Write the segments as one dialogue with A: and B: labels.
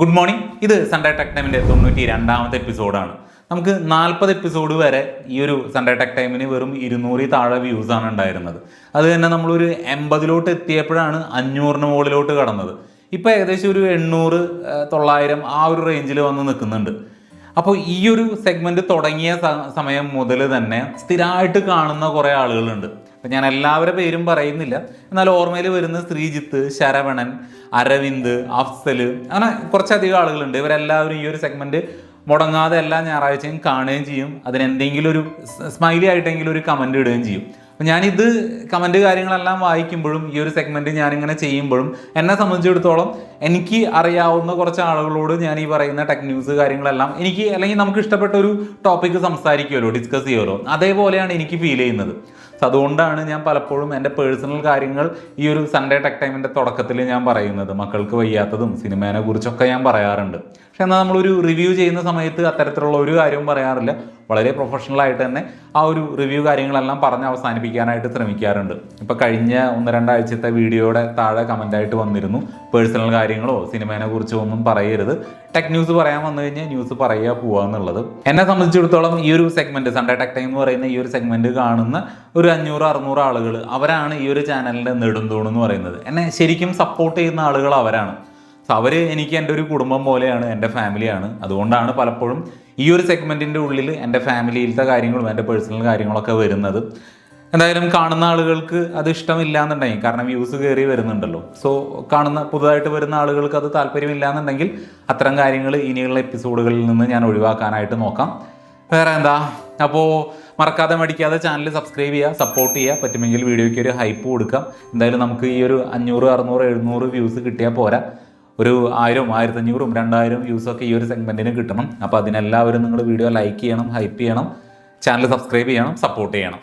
A: Good morning ഇത് Sunday tech ടൈമിന്റെ തൊണ്ണൂറ്റി രണ്ടാമത്തെ എപ്പിസോഡാണ് നമുക്ക് നാൽപ്പത് എപ്പിസോഡ് വരെ ഈ ഒരു സൺഡേ ടെക് ടൈമിന് വെറും ഇരുന്നൂറിൽ താഴെ വ്യൂസ് ആണ് ഉണ്ടായിരുന്നത്. അത് തന്നെ നമ്മളൊരു എൺപതിലോട്ട് എത്തിയപ്പോഴാണ് അഞ്ഞൂറിന് മുകളിലോട്ട് കടന്നത്. ഇപ്പോൾ ഏകദേശം ഒരു എണ്ണൂറ് തൊള്ളായിരം ആ ഒരു റേഞ്ചിൽ വന്ന് നിൽക്കുന്നുണ്ട്. അപ്പോൾ ഈ ഒരു സെഗ്മെന്റ് തുടങ്ങിയ സമയം മുതൽ തന്നെ സ്ഥിരമായിട്ട് കാണുന്ന കുറേ ആളുകളുണ്ട്. അപ്പം ഞാൻ എല്ലാവരുടെ പേരും പറയുന്നില്ല. എന്നാൽ ഓർമ്മയിൽ വരുന്ന ശ്രീജിത്ത് ശരവണൻ അരവിന്ദ് അഫ്സൽ അങ്ങനെ കുറച്ചധികം ആളുകളുണ്ട്. ഇവരെല്ലാവരും ഈ ഒരു സെഗ്മെന്റ് മുടങ്ങാതെ എല്ലാ ഞായറാഴ്ചയും കാണുകയും ചെയ്യും. അതിനെന്തെങ്കിലും ഒരു സ്മൈലി ആയിട്ടെങ്കിലും ഒരു കമന്റ് ഇടുകയും ചെയ്യും. അപ്പം ഞാനിത് കമന്റ് കാര്യങ്ങളെല്ലാം വായിക്കുമ്പോഴും ഈ ഒരു സെഗ്മെന്റ് ഞാനിങ്ങനെ ചെയ്യുമ്പോഴും എന്നെ സംബന്ധിച്ചിടത്തോളം എനിക്ക് അറിയാവുന്ന കുറച്ച് ആളുകളോട് ഞാൻ ഈ പറയുന്ന ടെക് ന്യൂസ് കാര്യങ്ങളെല്ലാം എനിക്ക് അല്ലെങ്കിൽ നമുക്ക് ഇഷ്ടപ്പെട്ട ഒരു ടോപ്പിക്ക് സംസാരിക്കുമല്ലോ ഡിസ്കസ് ചെയ്യുമല്ലോ. അതേപോലെയാണ് എനിക്ക് ഫീൽ ചെയ്യുന്നത്. സോ അതുകൊണ്ടാണ് ഞാൻ പലപ്പോഴും എന്റെ പേഴ്സണൽ കാര്യങ്ങൾ ഈ ഒരു സൺഡേ ടെക് ടൈമിന്റെ തുടക്കത്തിൽ ഞാൻ പറയുന്നത്. മക്കൾക്ക് വയ്യാത്തതും സിനിമേനെ കുറിച്ചൊക്കെ ഞാൻ പറയാറുണ്ട്. പക്ഷെ എന്നാൽ നമ്മളൊരു റിവ്യൂ ചെയ്യുന്ന സമയത്ത് അത്തരത്തിലുള്ള ഒരു കാര്യവും പറയാറില്ല. വളരെ പ്രൊഫഷണൽ ആയിട്ട് തന്നെ ആ ഒരു റിവ്യൂ കാര്യങ്ങളെല്ലാം പറഞ്ഞ് അവസാനിപ്പിക്കാനായിട്ട് ശ്രമിക്കാറുണ്ട്. ഇപ്പോൾ കഴിഞ്ഞ ഒന്ന് രണ്ടാഴ്ചത്തെ വീഡിയോയുടെ താഴെ കമന്റായിട്ട് വന്നിരുന്നു. പേഴ്സണൽ കാര്യങ്ങളോ സിനിമേനെ കുറിച്ചോ ഒന്നും പറയരുത്. ടെക് ന്യൂസ് പറയാൻ വന്നു കഴിഞ്ഞാൽ ന്യൂസ് പറയുക പോവുക എന്നുള്ളത്. എന്നെ സംബന്ധിച്ചിടത്തോളം ഈ ഒരു സെഗ്മെന്റ് സൺഡേ ടെക് ടൈം എന്ന് പറയുന്ന ഈ ഒരു സെഗ്മെന്റ് കാണുന്ന ഒരു അഞ്ഞൂറ് അറുന്നൂറ് ആളുകൾ അവരാണ് ഈ ഒരു ചാനലിന്റെ നെടുന്തൂണെന്ന് പറയുന്നത്. എന്നെ ശരിക്കും സപ്പോർട്ട് ചെയ്യുന്ന ആളുകൾ അവരാണ്. സോ അവർ എനിക്ക് എന്റെ ഒരു കുടുംബം പോലെയാണ് എന്റെ ഫാമിലിയാണ് അതുകൊണ്ടാണ് പലപ്പോഴും ഈ ഒരു സെഗ്മെന്റിന്റെ ഉള്ളിൽ എന്റെ ഫാമിലിയിലത്തെ കാര്യങ്ങളും എന്റെ പേഴ്സണൽ കാര്യങ്ങളൊക്കെ വരുന്നത്. എന്തായാലും കാണുന്ന ആളുകൾക്ക് അത് ഇഷ്ടമില്ല എന്നുണ്ടെങ്കിൽ കാരണം വ്യൂസ് കയറി വരുന്നുണ്ടല്ലോ. സോ കാണുന്ന പുതുതായിട്ട് വരുന്ന ആളുകൾക്ക് അത് താല്പര്യമില്ല എന്നുണ്ടെങ്കിൽ അത്തരം കാര്യങ്ങൾ ഇനിയുള്ള എപ്പിസോഡുകളിൽ നിന്ന് ഞാൻ ഒഴിവാക്കാനായിട്ട് നോക്കാം. വേറെ എന്താ? അപ്പോൾ മറക്കാതെ മടിക്കാതെ ചാനൽ സബ്സ്ക്രൈബ് ചെയ്യുക സപ്പോർട്ട് ചെയ്യുക. പറ്റുമെങ്കിൽ വീഡിയോയ്ക്ക് ഒരു ഹൈപ്പ് കൊടുക്കാം. എന്തായാലും നമുക്ക് ഈ ഒരു അഞ്ഞൂറ് അറുന്നൂറ് എഴുന്നൂറ് വ്യൂസ് കിട്ടിയാൽ പോരാ. ഒരു ആയിരം ആയിരത്തഞ്ഞൂറും രണ്ടായിരം വ്യൂസൊക്കെ ഈ ഒരു സെഗ്മെന്റിന് കിട്ടണം. അപ്പോൾ അതിനെല്ലാവരും നിങ്ങൾ വീഡിയോ ലൈക്ക് ചെയ്യണം ഹൈപ്പ് ചെയ്യണം ചാനൽ സബ്സ്ക്രൈബ് ചെയ്യണം സപ്പോർട്ട് ചെയ്യണം.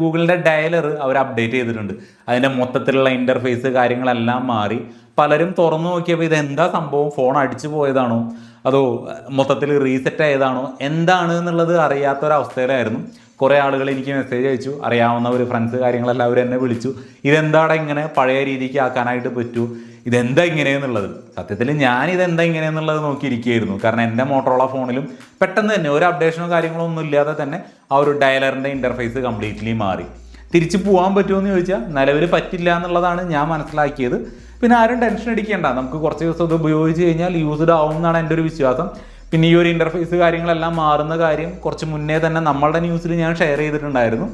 A: ഗൂഗിളിന്റെ ഡയലർ അവർ അപ്ഡേറ്റ് ചെയ്തിട്ടുണ്ട്. അതിന്റെ മൊത്തത്തിലുള്ള ഇന്റർഫേസ് കാര്യങ്ങളെല്ലാം മാറി. പലരും തുറന്നു നോക്കിയപ്പോൾ ഇത് എന്താ സംഭവം? ഫോൺ അടിച്ചു പോയതാണോ? അതോ മൊത്തത്തിൽ റീസെറ്റ് ആയതാണോ? എന്താണ് എന്നുള്ളത് അറിയാത്തൊരവസ്ഥയിലായിരുന്നു. കുറേ ആളുകൾ എനിക്ക് മെസ്സേജ് അയച്ചു. അറിയാവുന്ന ഒരു ഫ്രണ്ട്സ് കാര്യങ്ങളെല്ലാം അവർ എന്നെ വിളിച്ചു. ഇതെന്താടെ ഇങ്ങനെ പഴയ രീതിക്ക് ആക്കാനായിട്ട് പറ്റൂ? ഇതെന്താ ഇങ്ങനെയെന്നുള്ളത്? സത്യത്തിൽ ഞാൻ ഇതെന്താ ഇങ്ങനെയെന്നുള്ളത് നോക്കിയിരിക്കുകയായിരുന്നു. കാരണം എന്റെ മോട്ടോറോള ഫോണിലും പെട്ടെന്ന് തന്നെ ഒരു അപ്ഡേഷനോ കാര്യങ്ങളോ ഒന്നും ഇല്ലാതെ തന്നെ ആ ഒരു ഡയലറിന്റെ ഇന്റർഫേസ് കംപ്ലീറ്റ്ലി മാറി. തിരിച്ചു പോകാൻ പറ്റുമോ എന്ന് ചോദിച്ചാൽ നിലവിൽ പറ്റില്ല എന്നുള്ളതാണ് ഞാൻ മനസ്സിലാക്കിയത്. പിന്നെ ആരും ടെൻഷൻ അടിക്കേണ്ട. നമുക്ക് കുറച്ച് ദിവസം ഇത് ഉപയോഗിച്ച് കഴിഞ്ഞാൽ യൂസ്ഡ് ആവും എന്നാണ് എന്റെ ഒരു വിശ്വാസം. പിന്നെ ഈ ഒരു ഇന്റർഫേസ് കാര്യങ്ങളെല്ലാം മാറുന്ന കാര്യം കുറച്ച് മുന്നേ തന്നെ നമ്മളുടെ ന്യൂസിൽ ഞാൻ ഷെയർ ചെയ്തിട്ടുണ്ടായിരുന്നു.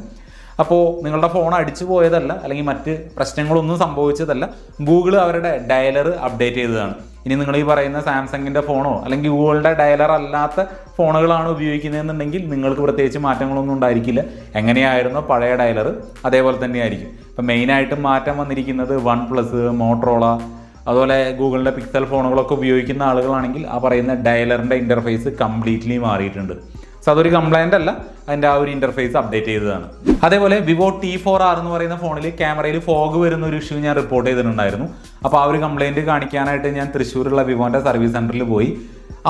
A: അപ്പോൾ നിങ്ങളുടെ ഫോൺ അടിച്ചു പോയതല്ല അല്ലെങ്കിൽ മറ്റ് പ്രശ്നങ്ങളൊന്നും സംഭവിച്ചതല്ല ഗൂഗിൾ അവരുടെ ഡയലർ അപ്ഡേറ്റ് ചെയ്തതാണ്. ഇനി നിങ്ങൾ ഈ പറയുന്ന സാംസങ്ങിന്റെ ഫോണോ അല്ലെങ്കിൽ ഗൂഗിളിന്റെ ഡയലർ അല്ലാത്ത ഫോണുകളാണ് ഉപയോഗിക്കുന്നതെന്നുണ്ടെങ്കിൽ നിങ്ങൾക്ക് പ്രത്യേകിച്ച് മാറ്റങ്ങളൊന്നും ഉണ്ടായിരിക്കില്ല. എങ്ങനെയായിരുന്നു പഴയ ഡയലർ അതേപോലെ തന്നെയായിരിക്കും. ഇപ്പം മെയിനായിട്ടും മാറ്റം വന്നിരിക്കുന്നത് വൺ പ്ലസ് മോട്ടറോള അതുപോലെ ഗൂഗിളിന്റെ പിക്സൽ ഫോണുകളൊക്കെ ഉപയോഗിക്കുന്ന ആളുകളാണെങ്കിൽ ആ പറയുന്ന ഡയലറിന്റെ ഇന്റർഫേസ് കംപ്ലീറ്റ്ലി മാറിയിട്ടുണ്ട്. സോ അതൊരു കംപ്ലൈന്റ് അല്ല അതിന്റെ ആ ഒരു ഇന്റർഫേസ് അപ്ഡേറ്റ് ചെയ്തതാണ്. അതേപോലെ വിവോ ടി ഫോർ ആർ എന്ന് പറയുന്ന ഫോണിൽ ക്യാമറയിൽ ഫോഗ് വരുന്ന ഒരു ഇഷ്യൂ ഞാൻ റിപ്പോർട്ട് ചെയ്തിട്ടുണ്ടായിരുന്നു. അപ്പോൾ ആ ഒരു കംപ്ലൈന്റ് കാണിക്കാനായിട്ട് ഞാൻ തൃശ്ശൂരുള്ള വിവോന്റെ സർവീസ് സെന്ററിൽ പോയി.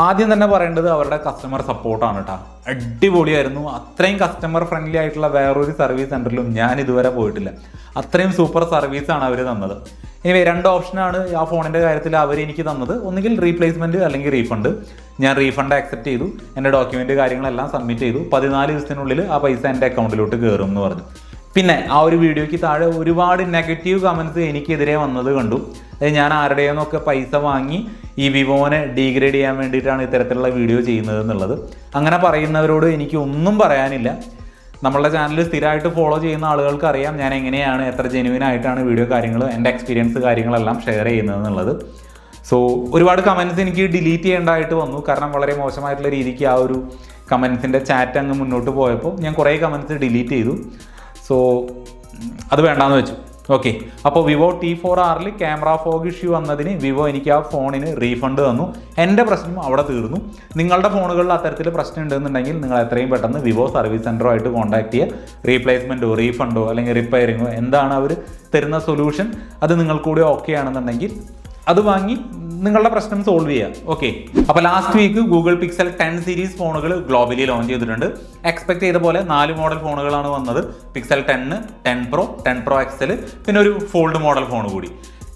A: ആദ്യം തന്നെ പറയേണ്ടത് അവരുടെ കസ്റ്റമർ സപ്പോർട്ടാണ് കേട്ടോ അടിപൊളിയായിരുന്നു. അത്രയും കസ്റ്റമർ ഫ്രണ്ട്ലി ആയിട്ടുള്ള വേറൊരു സർവീസ് സെന്ററിലും ഞാൻ ഇതുവരെ പോയിട്ടില്ല. അത്രയും സൂപ്പർ സർവീസാണ് അവർ തന്നത്. ഇനി രണ്ട് ഓപ്ഷനാണ് ആ ഫോണിന്റെ കാര്യത്തിൽ അവർ എനിക്ക് തന്നത്. ഒന്നുകിൽ റീപ്ലേസ്മെന്റ് അല്ലെങ്കിൽ റീഫണ്ട് ഞാൻ റീഫണ്ട് ആക്സെപ്റ്റ് ചെയ്തു. എന്റെ ഡോക്യുമെന്റ് കാര്യങ്ങളെല്ലാം സബ്മിറ്റ് ചെയ്തു. പതിനാല് ദിവസത്തിനുള്ളിൽ ആ പൈസ എന്റെ അക്കൗണ്ടിലോട്ട് കയറും എന്ന് പറഞ്ഞു. പിന്നെ ആ ഒരു വീഡിയോയ്ക്ക് താഴെ ഒരുപാട് നെഗറ്റീവ് കമൻസ് എനിക്കെതിരെ വന്നത് കണ്ടു. ഞാൻ ആരുടെയെന്നൊക്കെ പൈസ വാങ്ങി ഈ വിവോനെ ഡീഗ്രേഡ് ചെയ്യാൻ വേണ്ടിയിട്ടാണ് ഇത്തരത്തിലുള്ള വീഡിയോ ചെയ്യുന്നത് എന്നുള്ളത്. അങ്ങനെ പറയുന്നവരോട് എനിക്ക് ഒന്നും പറയാനില്ല. നമ്മളുടെ ചാനൽ സ്ഥിരമായിട്ട് ഫോളോ ചെയ്യുന്ന ആളുകൾക്ക് അറിയാം ഞാൻ എങ്ങനെയാണ് എത്ര ജെനുവിൻ ആയിട്ടാണ് വീഡിയോ കാര്യങ്ങൾ എന്റെ എക്സ്പീരിയൻസ് കാര്യങ്ങളെല്ലാം ഷെയർ ചെയ്യുന്നത് എന്നുള്ളത്. സോ ഒരുപാട് കമൻസ് എനിക്ക് ഡിലീറ്റ് ചെയ്യേണ്ടതായിട്ട് വന്നു. കാരണം വളരെ മോശമായിട്ടുള്ള രീതിക്ക് ആ ഒരു കമൻസിന്റെ ചാറ്റ് അങ്ങ് മുന്നോട്ട് പോയപ്പോൾ ഞാൻ കുറേ കമൻസ് ഡിലീറ്റ് ചെയ്തു. സോ അത് വേണ്ടാന്ന് വെച്ചു. ഓക്കെ അപ്പോൾ വിവോ ടി ഫോർ ആറിൽ ക്യാമറ ഫോഗ് ഇഷ്യൂ വന്നതിന് വിവോ എനിക്ക് ആ ഫോണിന് റീഫണ്ട് തന്നു. എന്റെ പ്രശ്നം അവിടെ തീർന്നു. നിങ്ങളുടെ ഫോണുകളിൽ അത്തരത്തിൽ പ്രശ്നം ഉണ്ടെന്നുണ്ടെങ്കിൽ നിങ്ങൾ എത്രയും പെട്ടെന്ന് വിവോ സർവീസ് സെന്ററുമായിട്ട് കോൺടാക്ട് ചെയ്യുക. റീപ്ലേസ്മെന്റോ റീഫണ്ടോ അല്ലെങ്കിൽ റിപ്പയറിങ്ങോ എന്താണ് അവർ തരുന്ന സൊല്യൂഷൻ അത് നിങ്ങൾ ഓക്കെ ആണെന്നുണ്ടെങ്കിൽ അത് വാങ്ങി നിങ്ങളുടെ പ്രശ്നം സോൾവ് ചെയ്യാം. ഓക്കെ അപ്പോൾ last week Google Pixel ten series ഫോണുകൾ ഗ്ലോബലി ലോഞ്ച് ചെയ്തിട്ടുണ്ട്. എക്സ്പെക്ട് ചെയ്ത പോലെ നാല് മോഡൽ ഫോണുകളാണ് വന്നത്. Pixel ten ten pro ten pro XL പിന്നെ ഒരു ഫോൾഡ് മോഡൽ ഫോൺ കൂടി.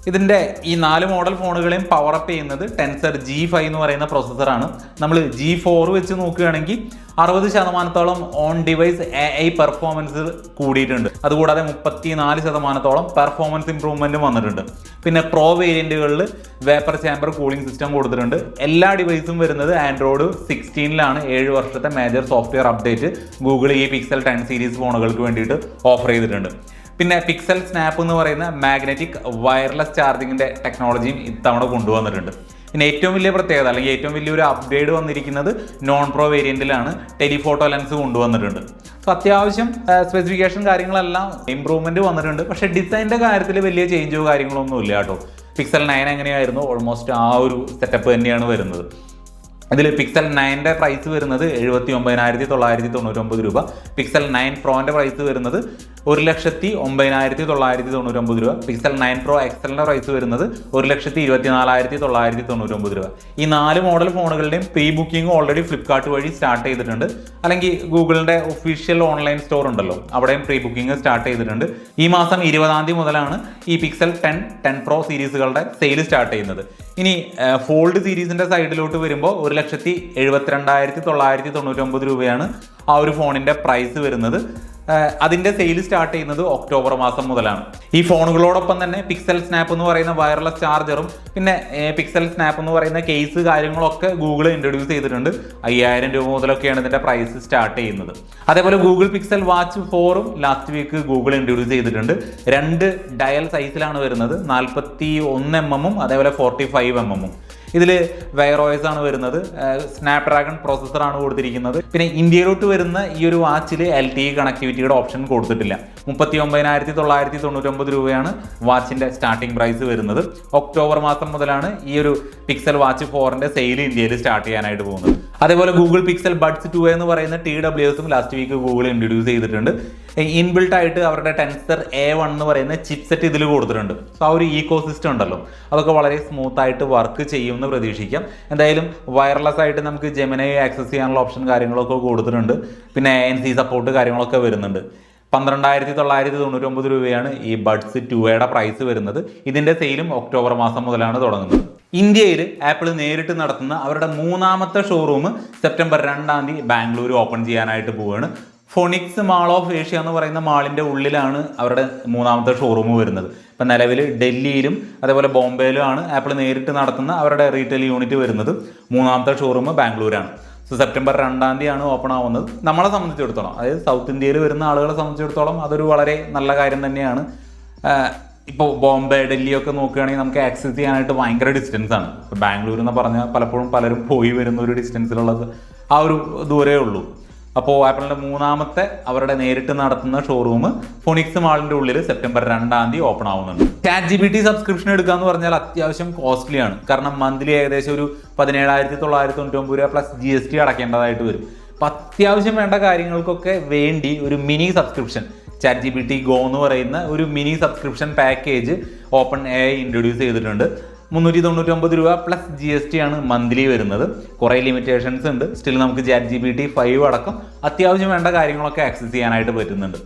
A: ഇതിന്റെ ഈ നാല് മോഡൽ ഫോണുകളെയും പവർ അപ്പ് ചെയ്യുന്നത് ടെൻസർ ജി ഫൈവ് എന്ന് പറയുന്ന പ്രോസസ്സറാണ് നമ്മൾ ജി ഫോർ വെച്ച് നോക്കുകയാണെങ്കിൽ അറുപത് ശതമാനത്തോളം on device A I performance കൂടിയിട്ടുണ്ട്. അതുകൂടാതെ മുപ്പത്തി നാല് ശതമാനത്തോളം പെർഫോമൻസ് ഇമ്പ്രൂവ്മെന്റും വന്നിട്ടുണ്ട്. പിന്നെ പ്രോ വേരിയന്റുകളിൽ വേപ്പർ ചാമ്പർ കൂളിംഗ് സിസ്റ്റം കൊടുത്തിട്ടുണ്ട്. എല്ലാ ഡിവൈസും വരുന്നത് ആൻഡ്രോയിഡ് സിക്സ്റ്റീനിലാണ് ഏഴ് വർഷത്തെ മേജർ സോഫ്റ്റ്വെയർ അപ്ഡേറ്റ് ഗൂഗിൾ ഈ പിക്സൽ ടെൻ സീരീസ് ഫോണുകൾക്ക് വേണ്ടിയിട്ട് ഓഫർ ചെയ്തിട്ടുണ്ട്. പിന്നെ പിക്സൽ സ്നാപ്പ് എന്ന് പറയുന്ന മാഗ്നറ്റിക് വയർലെസ് ചാർജിങ്ങിന്റെ ടെക്നോളജിയും ഇത്തവണ കൊണ്ടുവന്നിട്ടുണ്ട്. പിന്നെ ഏറ്റവും വലിയ പ്രത്യേകത അല്ലെങ്കിൽ ഏറ്റവും വലിയൊരു അപ്ഗ്രേഡ് വന്നിരിക്കുന്നത് നോൺ പ്രോ വേരിയന്റിലാണ് ടെലിഫോട്ടോ ലെൻസ് കൊണ്ടുവന്നിട്ടുണ്ട്. സോ അത്യാവശ്യം സ്പെസിഫിക്കേഷൻ കാര്യങ്ങളെല്ലാം ഇമ്പ്രൂവ്മെന്റ് വന്നിട്ടുണ്ട്. പക്ഷേ ഡിസൈന്റെ കാര്യത്തിൽ വലിയ ചേഞ്ചോ കാര്യങ്ങളോ ഒന്നും ഇല്ല കേട്ടോ. പിക്സൽ നയൻ എങ്ങനെയായിരുന്നു? ഓൾമോസ്റ്റ് ആ ഒരു സെറ്റപ്പ് തന്നെയാണ് വരുന്നത്. ഇതിൽ പിക്സൽ നയന്റെ പ്രൈസ് വരുന്നത് എഴുപത്തി ഒമ്പതിനായിരത്തി തൊള്ളായിരത്തി തൊണ്ണൂറ്റൊമ്പത് രൂപ. പിക്സൽ നയൻ പ്രോന്റെ പ്രൈസ് വരുന്നത് ഒരു ലക്ഷത്തി ഒമ്പതിനായിരത്തി തൊള്ളായിരത്തി തൊണ്ണൂറ്റൊമ്പത് രൂപ. പിക്സൽ നയൻ പ്രോ എക്സലിന്റെ പ്രൈസ് വരുന്നത് ഒരു ലക്ഷത്തി ഇരുപത്തി നാലായിരത്തി തൊള്ളായിരത്തി തൊണ്ണൂറ്റൊമ്പത് രൂപ. ഈ നാല് മോഡൽ ഫോണുകളുടെയും പ്രീ ബുക്കിംഗ് ഓൾറെഡി ഫ്ലിപ്കാർട്ട് വഴി സ്റ്റാർട്ട് ചെയ്തിട്ടുണ്ട്. അല്ലെങ്കിൽ ഗൂഗിളിന്റെ ഒഫീഷ്യൽ ഓൺലൈൻ സ്റ്റോർ ഉണ്ടല്ലോ അവിടെയും പ്രീ ബുക്കിംഗ് സ്റ്റാർട്ട് ചെയ്തിട്ടുണ്ട്. ഈ മാസം ഇരുപതാം തീയതി മുതലാണ് ഈ പിക്സൽ ടെൻ ടെൻ പ്രോ സീരീസുകളുടെ സെയിൽ സ്റ്റാർട്ട് ചെയ്യുന്നത്. ഇനി ഫോൾഡ് സീരീസിന്റെ സൈഡിലോട്ട് വരുമ്പോൾ ഒരു ലക്ഷത്തി എഴുപത്തിരണ്ടായിരത്തി തൊള്ളായിരത്തി തൊണ്ണൂറ്റൊമ്പത് രൂപയാണ് ആ ഒരു ഫോണിന്റെ പ്രൈസ് വരുന്നത്. ഏഹ് അതിന്റെ സെയിൽ സ്റ്റാർട്ട് ചെയ്യുന്നത് ഒക്ടോബർ മാസം മുതലാണ്. ഈ ഫോണുകളോടൊപ്പം തന്നെ പിക്സൽ സ്നാപ്പ് എന്ന് പറയുന്ന വയർലെസ് ചാർജറും പിന്നെ പിക്സൽ സ്നാപ്പ് എന്ന് പറയുന്ന കേസ് കാര്യങ്ങളൊക്കെ ഗൂഗിൾ ഇൻട്രൊഡ്യൂസ് ചെയ്തിട്ടുണ്ട്. അയ്യായിരം രൂപ മുതലൊക്കെയാണ് ഇതിന്റെ പ്രൈസ് സ്റ്റാർട്ട് ചെയ്യുന്നത്. അതേപോലെ ഗൂഗിൾ പിക്സൽ വാച്ച് ഫോറും ലാസ്റ്റ് വീക്ക് ഗൂഗിൾ ഇൻട്രൊഡ്യൂസ് ചെയ്തിട്ടുണ്ട്. രണ്ട് ഡയൽ സൈസിലാണ് വരുന്നത്. നാൽപ്പത്തി ഒന്ന് എം എമ്മും അതേപോലെ ഫോർട്ടി ഫൈവ് എം എമ്മും ഇതിൽ വയറോയസ് ആണ് വരുന്നത്. സ്നാപ് ഡ്രാഗൺ പ്രോസസ്സറാണ് കൊടുത്തിരിക്കുന്നത്. പിന്നെ ഇന്ത്യയിലോട്ട് വരുന്ന ഈ ഒരു വാച്ചിൽ എൽ ടി കണക്ടിവിറ്റിയുടെ ഓപ്ഷൻ കൊടുത്തിട്ടില്ല മുപ്പത്തി ഒമ്പതിനായിരത്തി തൊള്ളായിരത്തി തൊണ്ണൂറ്റൊമ്പത് രൂപയാണ് വാച്ചിന്റെ സ്റ്റാർട്ടിംഗ് പ്രൈസ് വരുന്നത്. ഒക്ടോബർ മാസം മുതലാണ് ഈ ഒരു പിക്സൽ വാച്ച് ഫോറിന്റെ സെയിൽ ഇന്ത്യയിൽ സ്റ്റാർട്ട് ചെയ്യാനായിട്ട് പോകുന്നത്. അതേപോലെ ഗൂഗിൾ പിക്സൽ ബഡ്സ് ടു എന്ന് പറയുന്ന ടി ഡബ്ല്യു എസും ലാസ്റ്റ് വീക്ക് ഗൂഗിൾ ഇൻട്രൊഡ്യൂസ് ചെയ്തിട്ടുണ്ട്. ഇൻബിൽട്ട് ആയിട്ട് അവരുടെ ടെൻസർ എ വൺ എന്ന് പറയുന്ന ചിപ്സെറ്റ് ഇതിൽ കൊടുത്തിട്ടുണ്ട്. സോ ആ ഒരു ഈക്കോ സിസ്റ്റം ഉണ്ടല്ലോ. അതൊക്കെ വളരെ സ്മൂത്ത് ആയിട്ട് വർക്ക് ചെയ്യുമെന്ന് പ്രതീക്ഷിക്കാം. എന്തായാലും വയർലെസ് ആയിട്ട് നമുക്ക് ജെമിനൈ ആക്സസ് ചെയ്യാനുള്ള ഓപ്ഷൻ കാര്യങ്ങളൊക്കെ കൊടുത്തിട്ടുണ്ട്. പിന്നെ എൻ സി സപ്പോർട്ട് കാര്യങ്ങളൊക്കെ വരുന്നുണ്ട്. പന്ത്രണ്ടായിരത്തി തൊള്ളായിരത്തി തൊണ്ണൂറ്റൊമ്പത് രൂപയാണ് ഈ ബഡ്സ് ടുവയുടെ പ്രൈസ് വരുന്നത്. ഇതിന്റെ സെയിലും ഒക്ടോബർ മാസം മുതലാണ് തുടങ്ങുന്നത്. ഇന്ത്യയിൽ ആപ്പിൾ നേരിട്ട് നടത്തുന്ന അവരുടെ മൂന്നാമത്തെ ഷോറൂം സെപ്റ്റംബർ രണ്ടാം തീയതി ബാംഗ്ലൂർ ഓപ്പൺ ചെയ്യാനായിട്ട് പോവുകയാണ് ഫോണിക്സ് മാൾ ഓഫ് ഏഷ്യ എന്ന് പറയുന്ന മാളിന്റെ ഉള്ളിലാണ് അവരുടെ മൂന്നാമത്തെ ഷോറൂം വരുന്നത്. ഇപ്പം നിലവിൽ ഡൽഹിയിലും അതേപോലെ ബോംബെയിലുമാണ് ആപ്പിൾ നേരിട്ട് നടത്തുന്ന അവരുടെ റീറ്റെയിൽ യൂണിറ്റ് വരുന്നത്. മൂന്നാമത്തെ ഷോറൂം ബാംഗ്ലൂരാണ്. സോ സെപ്റ്റംബർ രണ്ടാം തീയതിയാണ് ഓപ്പൺ ആവുന്നത്. നമ്മളെ സംബന്ധിച്ചിടത്തോളം അതായത് സൗത്ത് ഇന്ത്യയിൽ വരുന്ന ആളുകളെ സംബന്ധിച്ചിടത്തോളം അതൊരു വളരെ നല്ല കാര്യം തന്നെയാണ്. ഇപ്പോൾ ബോംബെ ഡൽഹിയൊക്കെ നോക്കുകയാണെങ്കിൽ നമുക്ക് ആക്സസ് ചെയ്യാനായിട്ട് ഭയങ്കര ഡിസ്റ്റൻസ് ആണ്. ഇപ്പോൾ ബാംഗ്ലൂർ എന്ന് പറഞ്ഞാൽ പലപ്പോഴും പലരും പോയി വരുന്ന ഒരു ഡിസ്റ്റൻസിലുള്ളത് ആ ഒരു ദൂരേ ഉള്ളൂ. അപ്പോൾ ആപ്പിളിന്റെ മൂന്നാമത്തെ അവരുടെ നേരിട്ട് നടത്തുന്ന ഷോറൂം ഫോണിക്സ് മാളിന്റെ ഉള്ളിൽ സെപ്റ്റംബർ രണ്ടാം തീയതി ഓപ്പൺ ആവുന്നുണ്ട്. Chat G P T subscription എടുക്കുക എന്ന് പറഞ്ഞാൽ അത്യാവശ്യം കോസ്റ്റ്ലിയാണ് കാരണം മന്ത്ലി ഏകദേശം ഒരു പതിനേഴായിരത്തി തൊള്ളായിരത്തി തൊണ്ണൂറ്റൊമ്പത് രൂപ പ്ലസ് ജി എസ് ടി അടക്കേണ്ടതായിട്ട് വരും. അപ്പം അത്യാവശ്യം വേണ്ട കാര്യങ്ങൾക്കൊക്കെ വേണ്ടി ഒരു mini subscription chat G P T go എന്ന് പറയുന്ന ഒരു mini subscription package OpenAI introduce ചെയ്തിട്ടുണ്ട്. മുന്നൂറ്റി തൊണ്ണൂറ്റൊമ്പത് രൂപ പ്ലസ് ജി എസ് ടി ആണ് മന്ത്ലി വരുന്നത്. കുറേ ലിമിറ്റേഷൻസ് ഉണ്ട്. സ്റ്റിൽ നമുക്ക് chat G P T five അടക്കം അത്യാവശ്യം വേണ്ട കാര്യങ്ങളൊക്കെ ആക്സസ് ചെയ്യാനായിട്ട് പറ്റുന്നുണ്ട്.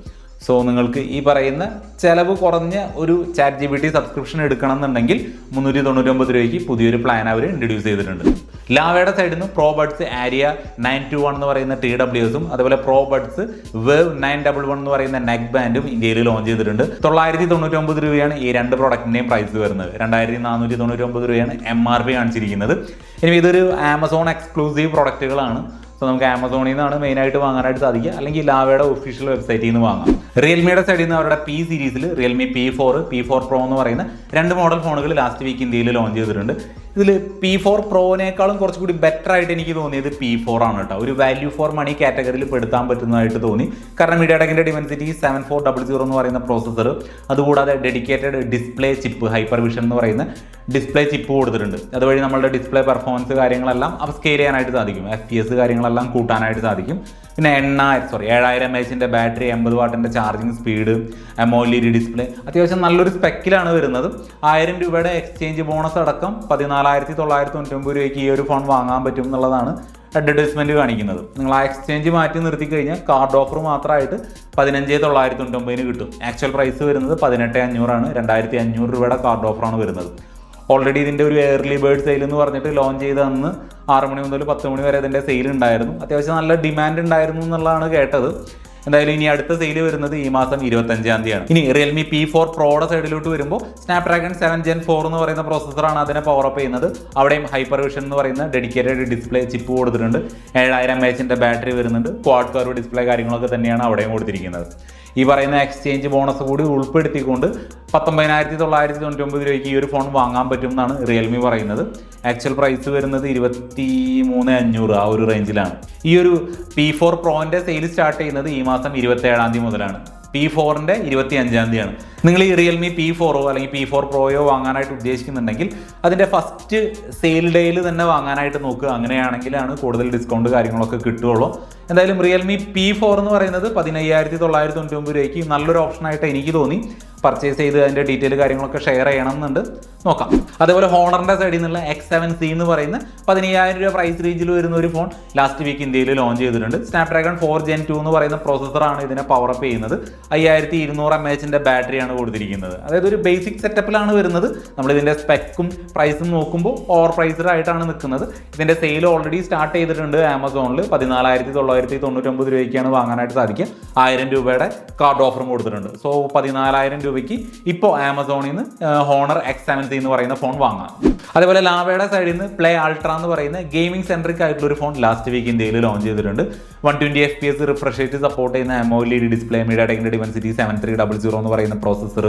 A: സോ നിങ്ങൾക്ക് ഈ പറയുന്ന ചിലവ് കുറഞ്ഞ ഒരു chat G P T subscription എടുക്കണം എന്നുണ്ടെങ്കിൽ മുന്നൂറ്റി തൊണ്ണൂറ്റൊമ്പത് രൂപയ്ക്ക് പുതിയൊരു പ്ലാൻ അവർ ഇൻട്രൊഡ്യൂസ് ചെയ്തിട്ടുണ്ട്. ലാവയുടെ സൈഡിൽ നിന്ന് pro buds Aria nine two one എന്ന് പറയുന്ന ടി ഡബ്ല്യു എസും അതുപോലെ pro buds wave nine double one എന്ന് പറയുന്ന നെക്ക് ബാൻഡും ഇന്ത്യയിൽ ലോഞ്ച് ചെയ്തിട്ടുണ്ട്. തൊള്ളായിരത്തി തൊണ്ണൂറ്റൊമ്പത് രൂപയാണ് ഈ രണ്ട് പ്രോഡക്റ്റിന്റെയും പ്രൈസ് വരുന്നത്. രണ്ടായിരത്തി നാനൂറ്റി തൊണ്ണൂറ്റൊമ്പത് രൂപയാണ് എം ആർ പി കാണിച്ചിരിക്കുന്നത്. ഇനി ഇതൊരു ആമസോൺ എക്സ്ക്ലൂസീവ് പ്രോഡക്റ്റുകളാണ് സോ നമുക്ക് ആമസോണിൽ നിന്നാണ് മെയിനായിട്ട് വാങ്ങാനായിട്ട് സാധിക്കുക. അല്ലെങ്കിൽ ലാവയുടെ ഒഫീഷ്യൽ വെബ്സൈറ്റിൽ നിന്ന് വാങ്ങാം. റിയൽമിയുടെ സൈഡിൽ നിന്ന് അവരുടെ പി സീരീസിൽ Realme P four P four pro എന്ന് പറയുന്ന രണ്ട് മോഡൽ ഫോണുകൾ ലാസ്റ്റ് വീക്ക് ഇന്ത്യയിൽ ലോഞ്ച് ചെയ്തിട്ടുണ്ട്. ഇതിൽ പി ഫോർ പ്രോനേക്കാളും കുറച്ചുകൂടി ബെറ്റർ ആയിട്ട് എനിക്ക് തോന്നിയത് പി ഫോർ ആണ് കേട്ടോ. ഒരു വാല്യൂ ഫോർ മണി കാറ്റഗറിയിൽ പെടുത്താൻ പറ്റുന്നതായിട്ട് തോന്നി. കാരണം മീഡിയാടെക്കിന്റെ Dimensity seven four double zero എന്ന് പറയുന്ന പ്രോസസ്സർ അതുകൂടാതെ dedicated display chip hyper vision എന്ന് പറയുന്ന ഡിസ്പ്ലേ ചിപ്പ് കൊടുത്തിട്ടുണ്ട്. അതുവഴി നമ്മളുടെ ഡിസ്പ്ലേ പെർഫോമൻസ് കാര്യങ്ങളെല്ലാം അപ്സ്കെയിൽ ചെയ്യാനായിട്ട് സാധിക്കും. എഫ് പി എസ് കാര്യങ്ങളെല്ലാം കൂട്ടാനായിട്ട് സാധിക്കും. പിന്നെ എണ്ണായിരം സോറി ഏഴായിരം എം എച്ചിന്റെ ബാറ്ററി എൺപത് വാട്ടിന്റെ ചാർജിങ് സ്പീഡ് എമോലിരി ഡിസ്പ്ലേ അത്യാവശ്യം നല്ലൊരു സ്പെക്കിലാണ് വരുന്നത്. ആയിരം രൂപയുടെ എക്സ്ചേഞ്ച് ബോണസ് അടക്കം പതിനാലായിരത്തി തൊള്ളായിരത്തി തൊണ്ണൂറ്റൊമ്പത് രൂപയ്ക്ക് ഈ ഒരു ഫോൺ വാങ്ങാൻ പറ്റും എന്നുള്ളതാണ് അഡ്വർടൈസ്മെന്റ് കാണിക്കുന്നത്. നിങ്ങൾ ആ എക്സ്ചേഞ്ച് മാറ്റി നിർത്തി കഴിഞ്ഞാൽ കാർഡ് ഓഫർ മാത്രമായിട്ട് പതിനഞ്ച് തൊള്ളായിരത്തി തൊണ്ണൂറ്റൊമ്പതിന് കിട്ടും. ആക്ച്വൽ പ്രൈസ് വരുന്നത് പതിനെട്ട് അഞ്ഞൂറാണ്. രണ്ടായിരത്തി അഞ്ഞൂറ് രൂപയുടെ കാർഡ് ഓഫറാണ് വരുന്നത്. ഓൾറെഡി ഇതിന്റെ ഒരു എയർലി ബേർഡ് സെയിൽ എന്ന് പറഞ്ഞിട്ട് ലോഞ്ച് ചെയ്ത അന്ന് ആറ് മണി മുതൽ പത്ത് മണി വരെ ഇതിന്റെ സെയിൽ ഉണ്ടായിരുന്നു. അത്യാവശ്യം നല്ല ഡിമാൻഡ് ഉണ്ടായിരുന്നു എന്നുള്ളതാണ് കേട്ടത്. എന്തായാലും ഇനി അടുത്ത സെയിൽ വരുന്നത് ഈ മാസം ഇരുപത്തഞ്ചാം തീയതിയാണ്. ഇനി റിയൽമി പി ഫോർ പ്രോയുടെ സൈഡിലോട്ട് വരുമ്പോൾ സ്നാപ്ഡ്രാഗൺ സെവൻ ജെൻ ഫോർ എന്ന് പറയുന്ന പ്രോസസ്സറാണ് അതിനെ പവർ അപ്പ് ചെയ്യുന്നത്. അവിടെയും ഹൈപ്പർ വിഷൻ എന്ന് പറയുന്ന ഡെഡിക്കേറ്റഡ് ഡിസ്പ്ലേ ചിപ്പ് കൊടുത്തിട്ടുണ്ട്. ഏഴായിരം എച്ചിന്റെ ബാറ്ററി വരുന്നുണ്ട്. ക്വാഡ് കർവ് ഡിസ്പ്ലേ കാര്യങ്ങളൊക്കെ തന്നെയാണ് അവിടെയും കൊടുത്തിരിക്കുന്നത്. ഈ പറയുന്ന എക്സ്ചേഞ്ച് ബോണസ് കൂടി ഉൾപ്പെടുത്തിക്കൊണ്ട് പത്തൊമ്പതിനായിരത്തി തൊള്ളായിരത്തി തൊണ്ണൂറ്റി ഒമ്പത് രൂപയ്ക്ക് ഈ ഒരു ഫോൺ വാങ്ങാൻ പറ്റും എന്നാണ് റിയൽമി പറയുന്നത്. ആക്ച്വൽ പ്രൈസ് വരുന്നത് ഇരുപത്തി മൂന്ന് അഞ്ഞൂറ് ആ ഒരു റേഞ്ചിലാണ് ഈ ഒരു പി ഫോർ പ്രോന്റെ സെയിൽ സ്റ്റാർട്ട് ചെയ്യുന്നത് ഈ മാസം ഇരുപത്തി ഏഴാം തീയതി മുതലാണ്. പി ഫോറിന്റെ ഇരുപത്തി അഞ്ചാം തീയതിയാണ്. നിങ്ങൾ ഈ റിയൽമി പി ഫോറോ അല്ലെങ്കിൽ പി ഫോർ പ്രോയോ വാങ്ങാനായിട്ട് ഉദ്ദേശിക്കുന്നുണ്ടെങ്കിൽ അതിന്റെ ഫസ്റ്റ് സെയിൽ ഡേയിൽ തന്നെ വാങ്ങാനായിട്ട് നോക്കുക. അങ്ങനെയാണെങ്കിലാണ് കൂടുതൽ ഡിസ്കൗണ്ട് കാര്യങ്ങളൊക്കെ കിട്ടുകയുള്ളൂ. എന്തായാലും റിയൽമി പി ഫോർ എന്ന് പറയുന്നത് പതിനയ്യായിരത്തി തൊള്ളായിരത്തി തൊണ്ണൂറ്റി ഒമ്പത് രൂപയ്ക്ക് നല്ലൊരു ഓപ്ഷനായിട്ട് എനിക്ക് തോന്നി. പർച്ചേസ് ചെയ്ത് അതിന്റെ ഡീറ്റെയിൽ കാര്യങ്ങളൊക്കെ ഷെയർ ചെയ്യണം എന്നുണ്ട് നോക്കാം. അതേപോലെ ഹോണറിന്റെ സൈഡിൽ നിന്നുള്ള എക്സ് സെവൻ സി എന്ന് പറയുന്ന പതിനയ്യായിരം രൂപ പ്രൈസ് റേഞ്ചിൽ വരുന്ന ഒരു ഫോൺ ലാസ്റ്റ് വീക്ക് ഇന്ത്യയിൽ ലോഞ്ച് ചെയ്തിട്ടുണ്ട്. സ്നാപ്ഡ്രാഗൺ ഫോർ ജെൻ ടു എന്ന് പറയുന്ന പ്രോസസ്സറാണ് ഇതിനെ പവർ അപ്പ് ചെയ്യുന്നത്. അയ്യായിരത്തി ഇരുന്നൂറ് എം എച്ചിന്റെ ബാറ്ററിയാണ് കൊടുത്തിരിക്കുന്നത്. അതായത് ഒരു ബേസിക് സെറ്റപ്പിലാണ് വരുന്നത്. നമ്മളിതിന്റെ സ്പെക്കും പ്രൈസും നോക്കുമ്പോൾ ഓവർ പ്രൈസ്ഡ് ആയിട്ടാണ് നിൽക്കുന്നത്. ഇതിന്റെ സെയിൽ ഓൾറെഡി സ്റ്റാർട്ട് ചെയ്തിട്ടുണ്ട് ആമസോണിൽ പതിനാലായിരത്തി തൊള്ളായിരത്തി തൊണ്ണൂറ്റൊമ്പത് രൂപയ്ക്കാണ് വാങ്ങാനായിട്ട് സാധിക്കുക. ആയിരം രൂപയുടെ കാർഡ് ഓഫറും കൊടുത്തിട്ടുണ്ട്. സോ പതിനാലായിരം രൂപയ്ക്ക് ഇപ്പോൾ ആമസോണിൽ നിന്ന് ഹോണർ എക്സ് സെവൻ സി എന്ന് പറയുന്ന ഫോൺ വാങ്ങാം. അതേപോലെ ലാവയുടെ സൈഡിൽ നിന്ന് പ്ലേ അൾട്ര എന്ന് പറയുന്ന ഗെയിമിംഗ് സെൻട്രിക് ആയിട്ടുള്ള ഒരു ഫോൺ ലാസ്റ്റ് വീക്ക് ഇന്ത്യയിൽ ലോഞ്ച് ചെയ്തിട്ടുണ്ട്. One twenty F P S refresh rate support ചെയ്യുന്ന എമോലി ഡിസ്പ്ലേ മീഡിയ ടെക്കിന്റെ Dimensity seven three double zero എന്ന് പറയുന്ന പ്രോസസ്സർ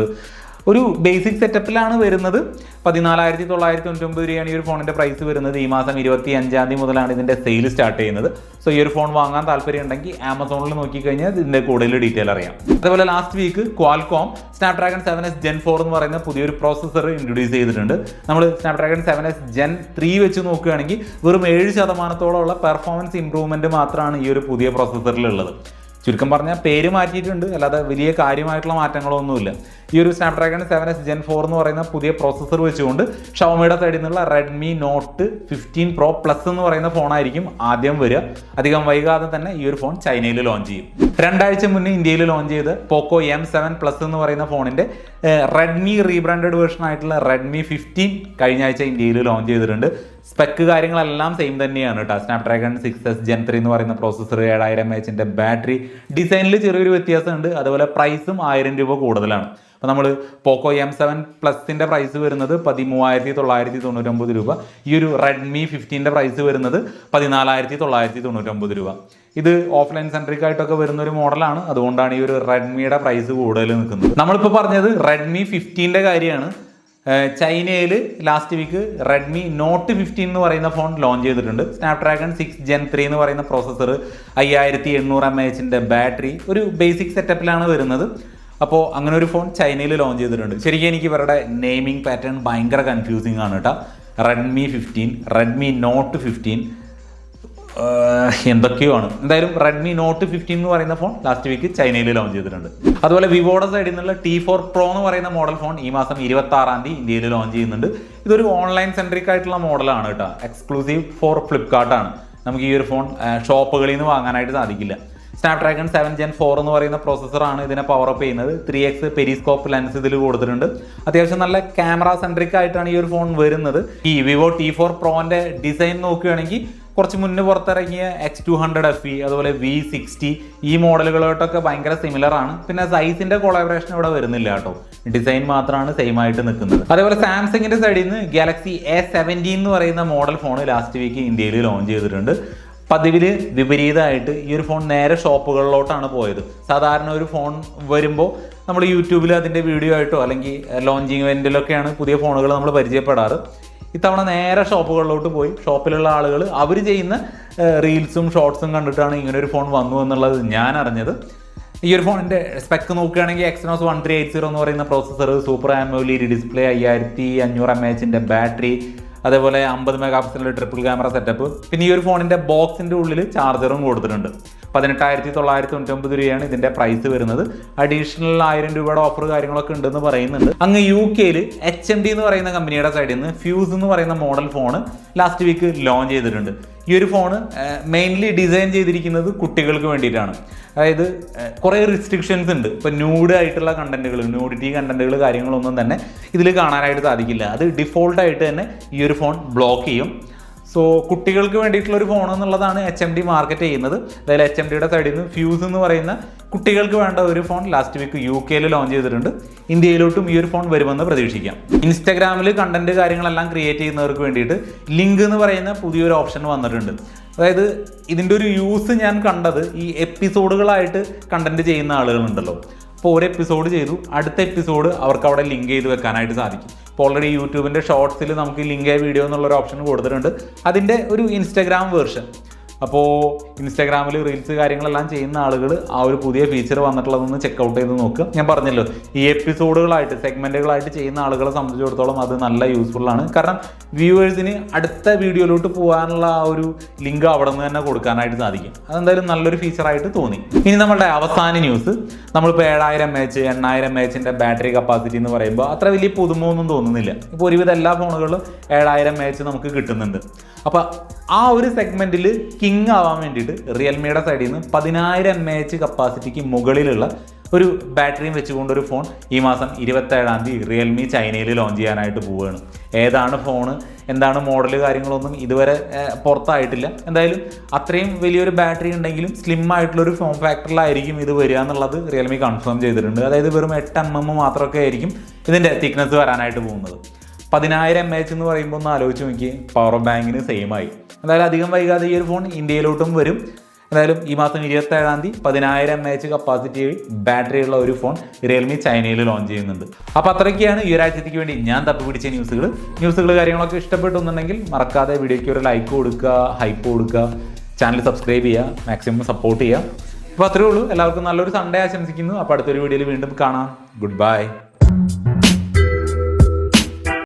A: ഒരു ബേസിക് സെറ്റപ്പിലാണ് വരുന്നത്. പതിനാലായിരത്തി തൊള്ളായിരത്തി തൊണ്ണൂറ്റൊമ്പത് രൂപയാണ് ഈ ഒരു ഫോണിന്റെ പ്രൈസ് വരുന്നത്. ഈ മാസം ഇരുപത്തി അഞ്ചാം തീയതി മുതലാണ് ഇതിന്റെ സെയിൽ സ്റ്റാർട്ട് ചെയ്യുന്നത്. സോ ഈ ഒരു ഫോൺ വാങ്ങാൻ താല്പര്യം ഉണ്ടെങ്കിൽ ആമസോണിൽ നോക്കിക്കഴിഞ്ഞാൽ ഇതിന്റെ കൂടുതൽ ഡീറ്റെയിൽ അറിയാം. അതേപോലെ last week Qualcomm Snapdragon seven S gen four എന്ന് പറയുന്ന പുതിയൊരു പ്രോസസ്സർ ഇൻട്രൊഡ്യൂസ് ചെയ്തിട്ടുണ്ട്. നമ്മൾ Snapdragon seven S gen three വെച്ച് നോക്കുകയാണെങ്കിൽ വെറും ഏഴ് ശതമാനത്തോളമുള്ള പെർഫോമൻസ് ഇമ്പ്രൂവ്മെന്റ് മാത്രമാണ് ഈ ഒരു പുതിയ പ്രോസസ്സറിലുള്ളത് ചുരുക്കം പറഞ്ഞാൽ പേര് മാറ്റിയിട്ടുണ്ട്. അല്ലാതെ വലിയ കാര്യമായിട്ടുള്ള മാറ്റങ്ങളൊന്നുമില്ല. ഈ ഒരു Snapdragon seven S gen four എന്ന് പറയുന്ന പുതിയ പ്രോസസ്സർ വെച്ചുകൊണ്ട് ഷവമിയുടെ സൈഡിൽ നിന്നുള്ള Redmi Note fifteen pro plus എന്ന് പറയുന്ന ഫോണായിരിക്കും ആദ്യം വരിക. അധികം വൈകാതെ തന്നെ ഈ ഒരു ഫോൺ ചൈനയിൽ ലോഞ്ച് ചെയ്യും. രണ്ടാഴ്ച മുന്നേ ഇന്ത്യയിൽ ലോഞ്ച് ചെയ്ത് പോക്കോ എം സെവൻ പ്ലസ് എന്ന് പറയുന്ന ഫോണിന്റെ റെഡ്മി റീബ്രാൻഡഡ് വേർഷൻ ആയിട്ടുള്ള റെഡ്മി ഫിഫ്റ്റീൻ കഴിഞ്ഞ ആഴ്ച ഇന്ത്യയിൽ ലോഞ്ച് ചെയ്തിട്ടുണ്ട്. സ്പെക്ക് കാര്യങ്ങളെല്ലാം സെയിം തന്നെയാണ് കേട്ടോ Snapdragon six S gen three എന്ന് പറയുന്ന പ്രോസസ്സർ ഏഴായിരം എച്ചിന്റെ ബാറ്ററി ഡിസൈനിൽ ചെറിയൊരു വ്യത്യാസമുണ്ട്. അതുപോലെ പ്രൈസും ആയിരം രൂപ കൂടുതലാണ്. അപ്പോൾ നമ്മൾ പോക്കോ എം സെവൻ പ്ലസിന്റെ പ്രൈസ് വരുന്നത് പതിമൂവായിരത്തി തൊള്ളായിരത്തി തൊണ്ണൂറ്റൊമ്പത് രൂപ. ഈ ഒരു റെഡ്മി ഫിഫ്റ്റീന്റെ പ്രൈസ് വരുന്നത് പതിനാലായിരത്തി തൊള്ളായിരത്തി തൊണ്ണൂറ്റൊമ്പത് രൂപ. ഇത് ഓഫ്ലൈൻ സെൻട്രിക് ആയിട്ടൊക്കെ വരുന്ന ഒരു മോഡലാണ് അതുകൊണ്ടാണ് ഈ ഒരു റെഡ്മിയുടെ പ്രൈസ് കൂടുതൽ നിൽക്കുന്നത്. നമ്മളിപ്പോൾ പറഞ്ഞത് റെഡ്മി ഫിഫ്റ്റീന്റെ കാര്യമാണ്. ചൈനയിൽ last week Redmi Note fifteen എന്ന് പറയുന്ന ഫോൺ ലോഞ്ച് ചെയ്തിട്ടുണ്ട്. സ്നാപ്ഡ്രാഗൺ സിക്സ് ജെൻ ത്രീ എന്ന് പറയുന്ന പ്രോസസ്സർ അയ്യായിരത്തി എണ്ണൂറ് എം എച്ചിന്റെ ബാറ്ററി ഒരു ബേസിക് സെറ്റപ്പിലാണ് വരുന്നത്. അപ്പോൾ അങ്ങനെ ഒരു ഫോൺ ചൈനയിൽ ലോഞ്ച് ചെയ്തിട്ടുണ്ട്. ശരിക്കും എനിക്ക് ഇവരുടെ നെയിമിംഗ് പാറ്റേൺ ഭയങ്കര കൺഫ്യൂസിങ് ആണ് കേട്ടോ. Redmi fifteen Redmi Note fifteen എന്തൊക്കെയോ ആണ്. എന്തായാലും റെഡ്മി നോട്ട് ഫിഫ്റ്റീൻ എന്ന് പറയുന്ന ഫോൺ ലാസ്റ്റ് വീക്ക് ചൈനയിൽ ലോഞ്ച് ചെയ്തിട്ടുണ്ട്. അതുപോലെ വിവോയുടെ സൈഡിൽ നിന്നുള്ള ടി ഫോർ പ്രോ എന്ന് പറയുന്ന മോഡൽ ഫോൺ ഈ മാസം ഇരുപത്തി ആറാം തീയതി ഇന്ത്യയിൽ ലോഞ്ച് ചെയ്യുന്നുണ്ട്. ഇതൊരു ഓൺലൈൻ സെൻട്രിക് ആയിട്ടുള്ള മോഡലാണ് കേട്ടോ. എക്സ്ക്ലൂസീവ് ഫോർ ഫ്ലിപ്കാർട്ടാണ് നമുക്ക് ഈ ഒരു ഫോൺ ഷോപ്പുകളിൽ നിന്ന് വാങ്ങാനായിട്ട് സാധിക്കില്ല. സ്നാപ്ഡ്രാഗൺ സെവൻ ജെൻ ഫോർ എന്ന് പറയുന്ന പ്രോസസ്സറാണ് ഇതിനെ പവർ അപ്പ് ചെയ്യുന്നത്. ത്രീ എക്സ് പെരിസ്കോപ്പ് ലെൻസ് ഇതിൽ കൊടുത്തിട്ടുണ്ട്. അത്യാവശ്യം നല്ല ക്യാമറ സെൻട്രിക് ആയിട്ടാണ് ഈ ഒരു ഫോൺ വരുന്നത്. ഈ വിവോ ടി ഫോർ പ്രോന്റെ ഡിസൈൻ നോക്കുകയാണെങ്കിൽ കുറച്ച് മുന്നേ പുറത്തിറങ്ങിയ X two hundred F E അതുപോലെ വി സിക്സ്റ്റി ഈ മോഡലുകളോട്ടൊക്കെ ഭയങ്കര സിമിലർ ആണ്. പിന്നെ സൈസിന്റെ കൊളാബറേഷൻ ഇവിടെ വരുന്നില്ല കേട്ടോ. ഡിസൈൻ മാത്രമാണ് സെയിം ആയിട്ട് നിൽക്കുന്നത്. അതേപോലെ സാംസങ്ങിന്റെ സൈഡിൽ നിന്ന് ഗാലക്സി എ സെവന്റീൻ എന്ന് പറയുന്ന മോഡൽ ഫോൺ ലാസ്റ്റ് വീക്ക് ഇന്ത്യയിൽ ലോഞ്ച് ചെയ്തിട്ടുണ്ട്. പതിവിൽ വിപരീതമായിട്ട് ഈ ഒരു ഫോൺ നേരെ ഷോപ്പുകളിലോട്ടാണ് പോയത്. സാധാരണ ഒരു ഫോൺ വരുമ്പോൾ നമ്മൾ യൂട്യൂബിൽ അതിന്റെ വീഡിയോ ആയിട്ടോ അല്ലെങ്കിൽ ലോഞ്ചിങ് ഇവന്റിലൊക്കെയാണ് പുതിയ ഫോണുകൾ നമ്മൾ പരിചയപ്പെടാറ്. ഇത്തവണ നേരെ ഷോപ്പുകളിലോട്ട് പോയി. ഷോപ്പിലുള്ള ആളുകൾ അവർ ചെയ്യുന്ന റീൽസും ഷോർട്സും കണ്ടിട്ടാണ് ഇങ്ങനെ ഒരു ഫോൺ വന്നു എന്നുള്ളത് ഞാൻ അറിഞ്ഞത്. ഈ ഒരു ഫോണിന്റെ സ്പെക്ക് നോക്കുകയാണെങ്കിൽ Exynos one three eight zero എന്ന് പറയുന്ന പ്രോസസ്സർ സൂപ്പർ ആമോലി ഡിസ്പ്ലേ അയ്യായിരത്തി അഞ്ഞൂറ് എം എച്ചിന്റെ ബാറ്ററി അതേപോലെ അമ്പത് മെഗാ പിക്സലിന്റെ ട്രിപ്പിൾ ക്യാമറ സെറ്റപ്പ് പിന്നെ ഈ ഒരു ഫോണിന്റെ ബോക്സിന്റെ ഉള്ളിൽ ചാർജറും കൊടുത്തിട്ടുണ്ട്. പതിനെട്ടായിരത്തി തൊള്ളായിരത്തി തൊണ്ണൂറ്റൊമ്പത് രൂപയാണ് ഇതിന്റെ പ്രൈസ് വരുന്നത്. അഡീഷണൽ ആയിരം രൂപയുടെ ഓഫർ കാര്യങ്ങളൊക്കെ ഉണ്ടെന്ന് പറയുന്നുണ്ട്. അങ്ങ് യു കെയിൽ എച്ച് എം ഡി എന്ന് പറയുന്ന കമ്പനിയുടെ സൈഡിൽ നിന്ന് ഫ്യൂസ് എന്ന് പറയുന്ന model phone last week launch ചെയ്തിട്ടുണ്ട്. ഈ ഒരു ഫോണ് മെയിൻലി ഡിസൈൻ ചെയ്തിരിക്കുന്നത് കുട്ടികൾക്ക് വേണ്ടിയിട്ടാണ്. അതായത് കുറേ റിസ്ട്രിക്ഷൻസ് ഉണ്ട്. ഇപ്പോൾ ന്യൂഡ് ആയിട്ടുള്ള കണ്ടന്റുകൾ ന്യൂഡിറ്റി കണ്ടന്റുകൾ കാര്യങ്ങളൊന്നും തന്നെ ഇതിൽ കാണാനായിട്ട് സാധിക്കില്ല. അത് ഡിഫോൾട്ടായിട്ട് തന്നെ ഈ ഒരു ഫോൺ ബ്ലോക്ക് ചെയ്യും. സോ കുട്ടികൾക്ക് വേണ്ടിയിട്ടുള്ള ഒരു ഫോൺ എന്നുള്ളതാണ് എച്ച് എം ഡി മാർക്കറ്റ് ചെയ്യുന്നത്. അതായത് എച്ച് എം ഡിയുടെ സൈഡിൽ നിന്ന് ഫ്യൂസ് എന്ന് പറയുന്ന കുട്ടികൾക്ക് വേണ്ട ഒരു ഫോൺ ലാസ്റ്റ് വീക്ക് യു കെയിൽ ലോഞ്ച് ചെയ്തിട്ടുണ്ട്. ഇന്ത്യയിലോട്ടും ഈ ഒരു ഫോൺ വരുമെന്ന് പ്രതീക്ഷിക്കാം. ഇൻസ്റ്റാഗ്രാമിൽ കണ്ടന്റ് കാര്യങ്ങളെല്ലാം ക്രിയേറ്റ് ചെയ്യുന്നവർക്ക് വേണ്ടിയിട്ട് ലിങ്ക് എന്ന് പറയുന്ന പുതിയൊരു ഓപ്ഷൻ വന്നിട്ടുണ്ട്. അതായത് ഇതിന്റെ ഒരു യൂസ് ഞാൻ കണ്ടത് ഈ എപ്പിസോഡുകളായിട്ട് കണ്ടന്റ് ചെയ്യുന്ന ആളുകളുണ്ടല്ലോ. അപ്പോൾ ഒരു എപ്പിസോഡ് ചെയ്തു. അടുത്ത എപ്പിസോഡ് അവർക്ക് അവിടെ ലിങ്ക് ചെയ്ത് വെക്കാനായിട്ട് സാധിക്കും. ഇപ്പോൾ ഓൾറെഡി യൂട്യൂബിന്റെ ഷോർട്സിൽ നമുക്ക് ലിങ്ക് ആയ വീഡിയോ എന്നുള്ളൊരു ഓപ്ഷൻ കൊടുത്തിട്ടുണ്ട് അതിന്റെ ഒരു ഇൻസ്റ്റാഗ്രാം വേർഷൻ അപ്പോൾ ഇൻസ്റ്റാഗ്രാമിൽ റീൽസ് കാര്യങ്ങളെല്ലാം ചെയ്യുന്ന ആളുകൾ ആ ഒരു പുതിയ ഫീച്ചർ വന്നിട്ടുള്ളതൊന്ന് ചെക്കൗട്ട് ചെയ്ത് നോക്കുക ഞാൻ പറഞ്ഞല്ലോ ഈ എപ്പിസോഡുകളായിട്ട് സെഗ്മെന്റുകളായിട്ട് ചെയ്യുന്ന ആളുകളെ സംബന്ധിച്ചിടത്തോളം അത് നല്ല യൂസ്ഫുൾ ആണ്. കാരണം വ്യൂവേഴ്സിന് അടുത്ത വീഡിയോയിലോട്ട് പോകാനുള്ള ആ ഒരു ലിങ്ക് അവിടെ നിന്ന് തന്നെ കൊടുക്കാനായിട്ട് സാധിക്കും. അതെന്തായാലും നല്ലൊരു ഫീച്ചറായിട്ട് തോന്നി. ഇനി നമ്മളുടെ അവസാന ന്യൂസ് നമ്മളിപ്പോൾ ഏഴായിരം എച്ച് എണ്ണായിരം എച്ചിന്റെ ബാറ്ററി കപ്പാസിറ്റി എന്ന് പറയുമ്പോൾ അത്ര വലിയ പുതുമൊന്നും തോന്നുന്നില്ല. ഇപ്പോൾ ഒരുവിധം എല്ലാ ഫോണുകളിലും ഏഴായിരം എച്ച് നമുക്ക് കിട്ടുന്നുണ്ട്. അപ്പോൾ ആ ഒരു സെഗ്മെന്റിൽ കിങ് ആവാൻ വേണ്ടിയിട്ട് റിയൽമിയുടെ സൈഡിൽ നിന്ന് പതിനായിരം എം എച്ച് കപ്പാസിറ്റിക്ക് മുകളിലുള്ള ഒരു ബാറ്ററിയും വെച്ചുകൊണ്ട് ഒരു ഫോൺ ഈ മാസം ഇരുപത്തേഴാം തീയതി റിയൽമി ചൈനയിൽ ലോഞ്ച് ചെയ്യാനായിട്ട് പോവുകയാണ്. ഏതാണ് ഫോണ് എന്താണ് മോഡൽ കാര്യങ്ങളൊന്നും ഇതുവരെ പുറത്തായിട്ടില്ല. എന്തായാലും അത്രയും വലിയൊരു ബാറ്ററി ഉണ്ടെങ്കിലും സ്ലിം ആയിട്ടുള്ളൊരു ഫോം ഫാക്ടറിലായിരിക്കും ഇത് വരിക എന്നുള്ളത് റിയൽമി കൺഫേം ചെയ്തിട്ടുണ്ട്. അതായത് വെറും എട്ട് എം എം മാത്രമൊക്കെ ആയിരിക്കും ഇതിന്റെ തിക്നെസ് വരാനായിട്ട് പോകുന്നത്. പതിനായിരം എം എച്ച് എന്ന് പറയുമ്പോൾ ഒന്ന് ആലോചിച്ച് നോക്കി പവർ ബാങ്കിന് സെയിം ആയി. എന്തായാലും അധികം വൈകാതെ ഈ ഒരു ഫോൺ ഇന്ത്യയിലോട്ടും വരും. എന്തായാലും ഈ മാസം ഇരുപത്തേഴാം തീയതി പതിനായിരം എം എച്ച് കപ്പാസിറ്റി ബാറ്ററി ഉള്ള ഒരു ഫോൺ റിയൽമി ചൈനയിൽ ലോഞ്ച് ചെയ്യുന്നുണ്ട്. അപ്പോൾ അത്രയ്ക്കാണ് ഈ ഒരാഴ്ചത്തേക്ക് വേണ്ടി ഞാൻ തപ്പി പിടിച്ച ന്യൂസുകൾ ന്യൂസുകൾ കാര്യങ്ങളൊക്കെ ഇഷ്ടപ്പെട്ടുന്നുണ്ടെങ്കിൽ മറക്കാതെ വീഡിയോയ്ക്ക് ഒരു ലൈക്ക് കൊടുക്കുക ഹൈപ്പ് കൊടുക്കുക ചാനൽ സബ്സ്ക്രൈബ് ചെയ്യുക മാക്സിമം സപ്പോർട്ട് ചെയ്യുക. അപ്പോൾ അത്രേ ഉള്ളൂ. എല്ലാവർക്കും നല്ലൊരു സൺഡേ ആശംസിക്കുന്നു. അപ്പോൾ അടുത്തൊരു വീഡിയോയിൽ വീണ്ടും കാണാം. Good bye